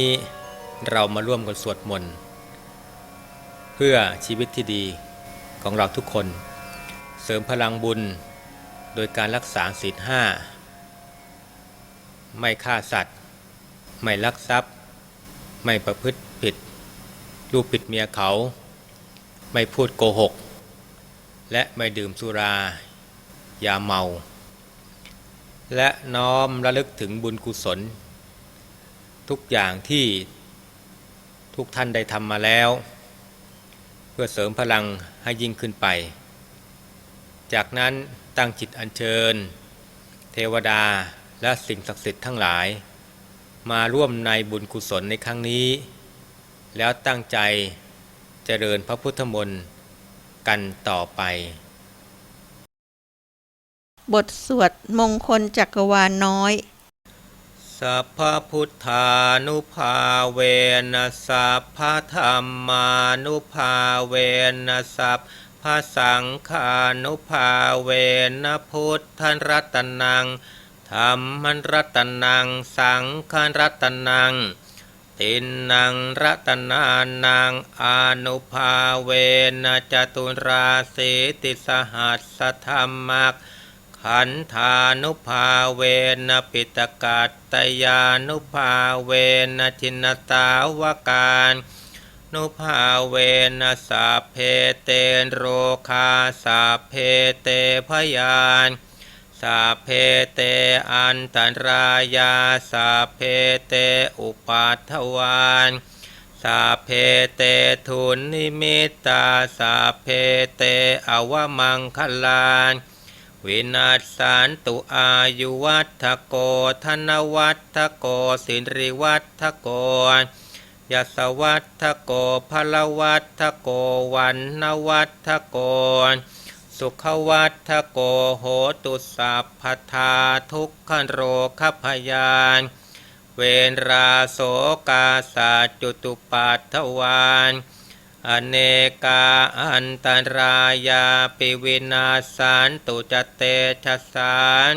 นี้เรามาร่วมกันสวดมนต์เพื่อชีวิตที่ดีของเราทุกคน เสริมพลังบุญโดยการรักษาศีลห้าไม่ฆ่าสัตว์ ไม่ลักทรัพย์ ไม่ประพฤติผิด ลูกปิดเมียเขา ไม่พูดโกหก และไม่ดื่มสุรายาเมา และน้อมระลึกถึงบุญกุศล ทุกอย่างที่ทุกท่านได้ทำมาแล้ว เพื่อเสริมพลังให้ยิ่งขึ้นไป จากนั้นตั้งจิตอัญเชิญ เทวดาและสิ่งศักดิ์สิทธิ์ทั้งหลาย มาร่วมในบุญกุศลในครั้งนี้ แล้วตั้งใจเจริญพระพุทธมนต์กันต่อไป บทสวดมงคลจักรวาลน้อย สัพพพุทธานุภาเวนะสัพพธรรมานุภาเวนะสัพพสังฆานุภาเวนะพุทธันรัตนังธรรมันรัตนังสังฆันรัตนังตินนังรัตนานังอนุภาเวนะจตุราสีติสหัสสธรรมัก ขันธานุภาเวนปิตกัตตยานุภาเวนะชินตาวการนุภาเวนะสาเพเตโรคาสาเพเตพยานสาเพเตอันตรายาสาเพเตอุปัทวานสาเพเตทุนนิมิตตาสาเพเตอวมังคลาน วินาศสันตุอายุวัฏโกธนวัฏโกสิริวัฏโกยสวัฏโกพลวัฏโกวันนวัฏโก สุขวัฏโกโหตุสัพพทาทุกขโรคพยาน เวนราโสกาสาจุตุปัฏฐวาน อเนกาอันตรายาปิวินาสันตุจเตชะสาร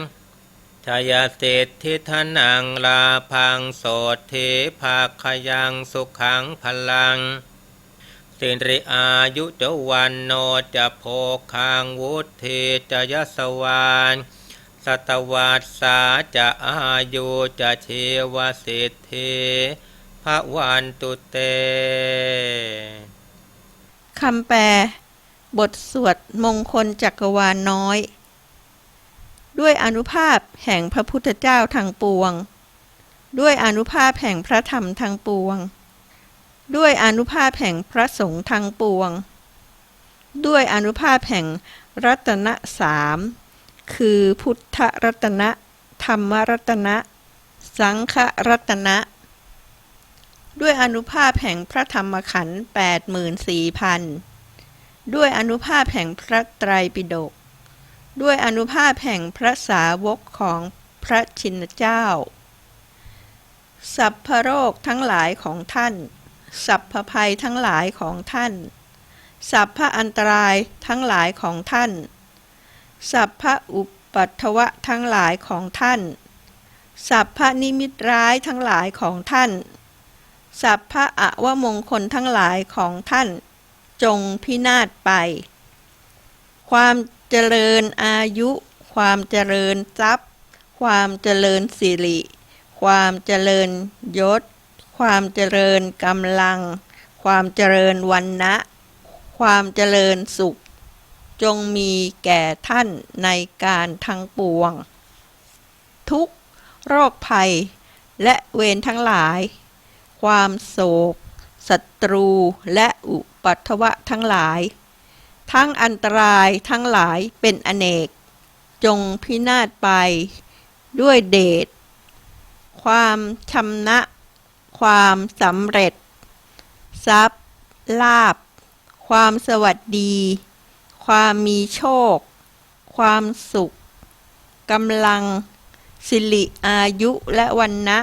ชายสิทธิทนังลาพังโสธิภาคยังสุขังพลัง สิริอายุจวันโนจะโพคังวุธิจะยสวานสตวัสสาจะอายุจะเชวสิทธิพระวันตุเต คำแปล บทสวดมงคลจักรวาลน้อย ด้วยอนุภาพแห่งพระพุทธเจ้าทางปวง ด้วยอนุภาพแห่งพระธรรมทางปวง ด้วยอนุภาพแห่งพระสงฆ์ทางปวง ด้วยอนุภาพแห่งรัตนสามคือพุทธรัตนะ ธรรมรัตนะ สังฆรัตนะ ด้วยอนุภาพแห่งพระธรรมขันธ์แปดหมื่นสี่พันด้วยอนุภาพแห่งพระไตรปิฎก ด้วยอนุภาพแห่งพระสาวกของพระชินเจ้า สัพพโรคทั้งหลายของท่าน สัพพภัยทั้งหลายของท่าน สัพพอันตรายทั้งหลายของท่าน สัพพอุปัตวะทั้งหลายของท่าน สัพพนิมิตร้ายทั้งหลายของท่าน สัพพะอวมงคลทั้งหลายของท่าน จงพินาศไป ความเจริญอายุ ความเจริญทรัพย์ ความเจริญสิริ ความเจริญยศ ความเจริญกำลัง ความเจริญวันนะความเจริญสุข จงมีแก่ท่านในการทั้งปวง ทุกโรคภัย และเวรทั้งหลาย ความโศกศัตรูและอุปัตวะทั้งหลาย ทั้งอันตรายทั้งหลายเป็นอเนก จงพินาศไปด้วยเดชความชำนะ ความสำเร็จ ทรัพย์ ลาบ ความสวัสดี ความมีโชค ความสุขกำลัง สิริอายุและวันนะ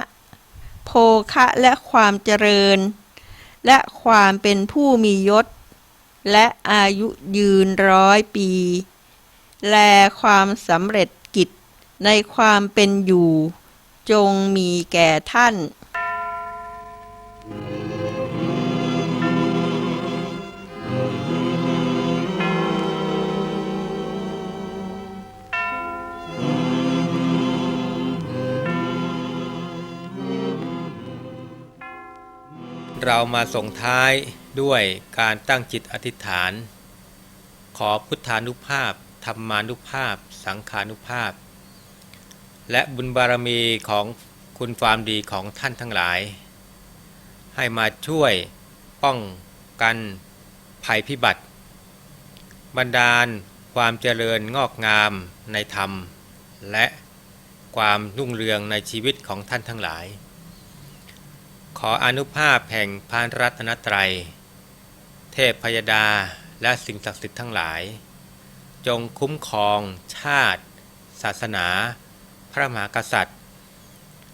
โภคะและความเจริญ และความเป็นผู้มียศ และอายุยืนร้อยปี แลความสำเร็จกิจในความเป็นอยู่ จงมีแก่ท่าน เรามาส่งท้ายด้วยการตั้งจิตอธิษฐาน ขอพุทธานุภาพ ธรรมานุภาพ สังขานุภาพ และบุญบารมีของคุณความดีของท่านทั้งหลาย ให้มาช่วยป้องกันภัยพิบัติบันดาลความเจริญงอกงามในธรรม และความรุ่งเรืองในชีวิตของท่านทั้งหลาย ขออนุภาพแห่งพานรัตนตรัย เทพพยดาและสิ่งศักดิ์สิทธิ์ทั้งหลาย จงคุ้มครอง ชาติ ศาสนา พระมหากษัตริย์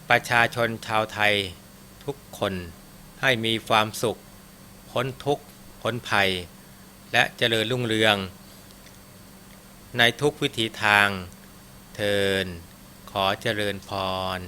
ประชาชนชาวไทย ทุกคนให้มีความสุข พ้นทุกข์ พ้นภัย และเจริญรุ่งเรือง ในทุกวิถีทาง เทินขอเจริญพร